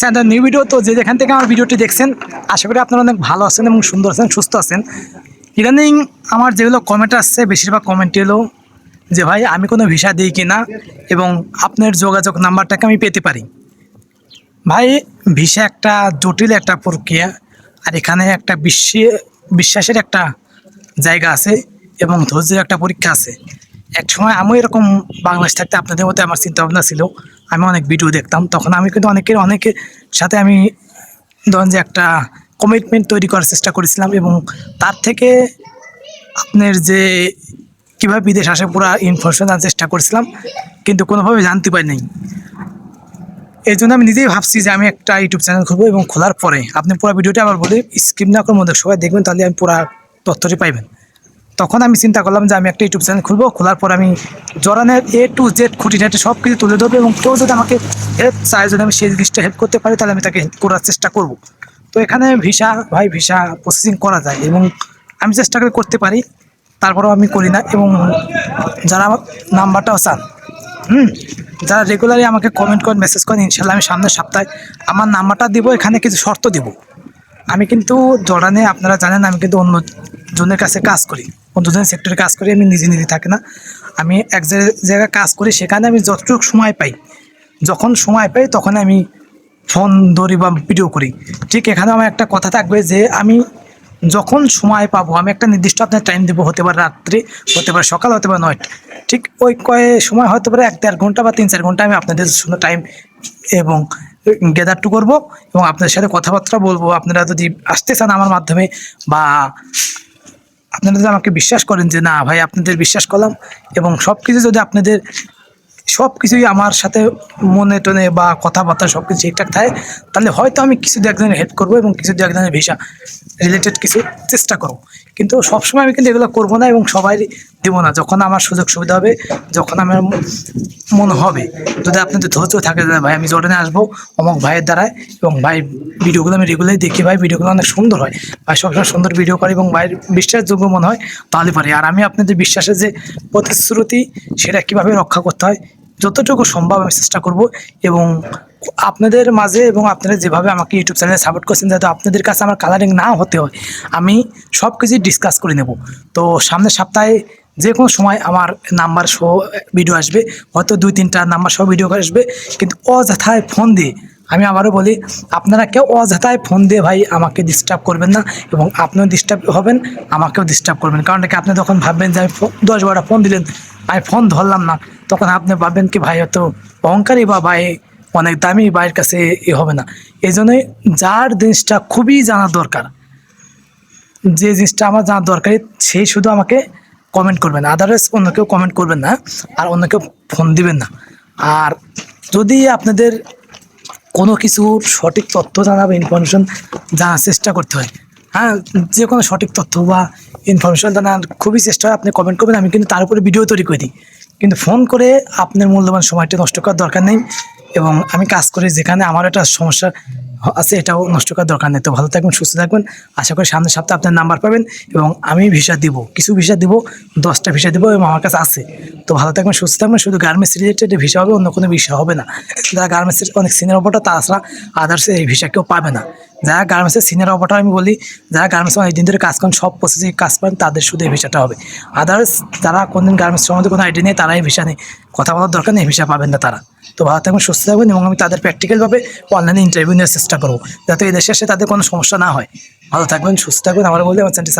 Sir new video তো যে যেখান থেকে আমার ভিডিওটি দেখছেন, আশা করি আপনারা অনেক ভালো আছেন এবং সুন্দর আছেন, সুস্থ আছেন। ইদানিং আমার যেগুলো কমেন্ট আসছে, বেশিরভাগ কমেন্ট এলো যে, ভাই, আমি কোনো ভিসা দিই কি না এবং আপনার যোগাযোগ নাম্বারটাকে আমি পেতে পারি? ভাই ভিসা একটা জটিল একটা প্রক্রিয়া আর এখানে একটা বিশ্বে, বিশ্বাসের একটা জায়গা আছে এবং ধৈর্যের একটা পরীক্ষা আছে। এক সময় আমি এরকম বাংলাদেশ থাকতে আপনাদের মতো আমার চিন্তা ভাবনা ছিল। আমি অনেক ভিডিও দেখতাম। তখন আমি কিন্তু অনেকের অনেকের সাথে আমি ধরেন যে একটা কমিটমেন্ট তৈরি করার চেষ্টা করেছিলাম এবং তার থেকে আপনার যে কীভাবে বিদেশ আসে পুরো ইনফরমেশন জানার চেষ্টা করেছিলাম, কিন্তু কোনোভাবে জানতে পারি নাই। এই জন্য আমি নিজেই ভাবছি যে আমি একটা ইউটিউব চ্যানেল খুলবো এবং খোলার পরে, আপনি পুরো ভিডিওটা আবার বলি স্কিপ না করে মধ্যে সবাই দেখবেন, তাহলে আমি পুরো তথ্যটি পাইবেন। তখন আমি চিন্তা করলাম যে আমি একটা ইউটিউব চ্যানেল খুলবো, খোলার পর আমি জরানের এ টু জেড খুঁটি খুঁটিনাটি সব কিছু তুলে ধরবো এবং কেউ যদি আমাকে হেল্প চায়, যদি আমি সেই জিনিসটা হেল্প করতে পারি, তাহলে আমি তাকে হেল্প করার চেষ্টা করব। তো এখানে ভিসা, ভাই ভিসা প্রসেসিং করা যায় এবং আমি চেষ্টা করে করতে পারি, তারপরেও আমি করি না এবং যারা আমার নাম্বারটাও চান, হুম, যারা রেগুলারলি আমাকে কমেন্ট করেন মেসেজ করেন, ইনশাল্লাহ আমি সামনের সপ্তাহে আমার নাম্বারটা দিব, এখানে কিছু শর্ত দিব। আমি কিন্তু জর্ডানে, আপনারা জানেন, আমি কিন্তু অন্য জনের কাছে কাজ করি। অন্য জনের সেক্টরে কাজ করি, আমি নিজে নিজে থাকি না। আমি এক জায়গায় কাজ করি, সেখানে আমি যতটুকু সময় পাই, যখন সময় পাই, তখন আমি ফোন ধরি বা ভিডিও করি। ঠিক এখানে আমার একটা কথা থাকবে যে, আমি যখন সময় পাবো, আমি একটা নির্দিষ্ট আপনার টাইম দেবো, হতে পারে রাত্রি, হতে পারে সকাল, হতে পারে নয়টা। ঠিক ওই কয়ে সময় হতে পারে এক দেড় ঘণ্টা বা তিন চার ঘণ্টা আমি আপনাদের সঙ্গে টাইম এবং গ্যাদার টু করব এবং আপনাদের সাথে কথাবার্তা বলব। আপনারা যদি আসতে চান আমার মাধ্যমে বা আপনারা যদি আমাকে বিশ্বাস করেন যে না ভাই, আপনাদের বিশ্বাস করলাম এবং সব কিছু যদি আপনাদের সব কিছুই আমার সাথে মনে টনে বা কথাবার্তা সব কিছু ঠিকঠাক থাকে, তাহলে হয়তো আমি কিছু দু একজনের হেল্প করব এবং কিছু দু একজনের ভিসা রিলেটেড কিছু চেষ্টা করব। কিন্তু সবসময় আমি কিন্তু এগুলো করব না এবং সবাই দেবো না। যখন আমার সুযোগ সুবিধা হবে, যখন আমার মন হবে, যদি আপনি তো ধৈর্য থাকে ভাই আমি জর্ডানে আসব, অমুক ভাইয়ের দ্বারায়, এবং ভাই ভিডিওগুলো আমি রেগুলারই দেখি, ভাই ভিডিওগুলো অনেক সুন্দর হয়। ভাই সবসময় সুন্দর ভিডিও করে এবং ভাইয়ের বিশ্বাসযোগ্য মনে হয়, তাহলে পারে। আর আমি আপনাদের বিশ্বাসের যে প্রতিশ্রুতি, সেটা কীভাবে রক্ষা করতে হয়, যতটুকু সম্ভব আমি চেষ্টা করব, এবং আপনাদের মাঝে এবং আপনারা যেভাবে আমাকে ইউটিউব চ্যানেলে সাপোর্ট করছেন যাতে আপনাদের কাছে আমার কালারিং না হতে হয়, আমি সব কিছুই ডিসকাস করে নেব। তো সামনের সপ্তাহে যে কোনো সময় আমার নাম্বার সহ ভিডিও আসবে, হয়তো দুই তিনটা নাম্বার সহ ভিডিও আসবে, কিন্তু অযথায় ফোন দিয়ে আমি আবারও বলি, আপনারা কেউ অযথায় ফোন দিয়ে ভাই আমাকে ডিস্টার্ব করবেন না এবং আপনিও ডিস্টার্ব হবেন, আমাকেও ডিস্টার্ব করবেন। কারণ কি আপনি তখন ভাববেন যে আমি দশ বারোটা ফোন দিলেন, আমি ফোন ধরলাম না, তখন আপনি ভাববেন কি ভাই হয়তো অহংকারী বা ভাই অনেক দামি ভাইয়ের কাছে এ হবে না। এই জন্যই যার জিনিসটা খুবই জানা দরকার, যে জিনিসটা আমার জানা দরকারি সেই শুধু আমাকে কমেন্ট করবেন আদারওয়াইজ অন্য কেউ কমেন্ট করবেন না আর অন্য কেউ ফোন দিবেন না। আর যদি আপনাদের কোনো কিছুর সঠিক তথ্য জানা বা ইনফরমেশন জানার চেষ্টা করতে হয় হ্যাঁ যে কোনো সঠিক তথ্য বা ইনফরমেশন জানার খুবই চেষ্টা হয়, আপনি কমেন্ট করবেন, আমি কিন্তু তার উপরে ভিডিও তৈরি করে দিই। কিন্তু ফোন করে আপনার মূল্যবান সময়টা নষ্ট করার দরকার নেই। এবং আমি কাজ করি যেখানে আমার একটা সমস্যা আছে, এটাও নষ্ট করার দরকার নেই। তো ভালো থাকবেন, সুস্থ থাকবেন। আশা করি সামনের সপ্তাহে আপনার নাম্বার পাবেন এবং আমি ভিসা দিব, কিছু ভিসা দিব, দশটা ভিসা দিব এবং আমার কাছে আছে। তো ভালো থাকবেন, সুস্থ থাকবেন। শুধু গার্মেন্টস রিলেটেড ভিসা হবে, অন্য কোনো ভিসা হবে না। যারা গার্মেন্টসের অনেক সিনিয়র অপারটা তাছাড়া আদার্স এই ভিসা কেউ পাবে না। যারা গার্মেন্টসের সিনিয়র অপারেটর আমি বলি যারা গার্মেন্টস দিন ধরে কাজ করেন, সব প্রসেসিং কাজ করেন, তাদের শুধু এই ভিসাটা হবে। আদার্স যারা কোনদিন গার্মেন্টস সম্বন্ধে কোনো আইডিয়া নেই, তারা এই ভিসা নেই। কথা বলার দরকার নেই ভিসা পাবেন না তারা। তো ভালো থাকবেন, সুস্থ থাকবেন এবং আমি তাদের প্র্যাকটিক্যালভাবে অনলাইনে ইন্টারভিউ নেওয়ার চেষ্টা করব, যাতে এই দেশে এসে তাদের কোনো সমস্যা না হয়। ভালো থাকবেন, সুস্থ থাকবেন আমার বলে, আমার চ্যানেলটি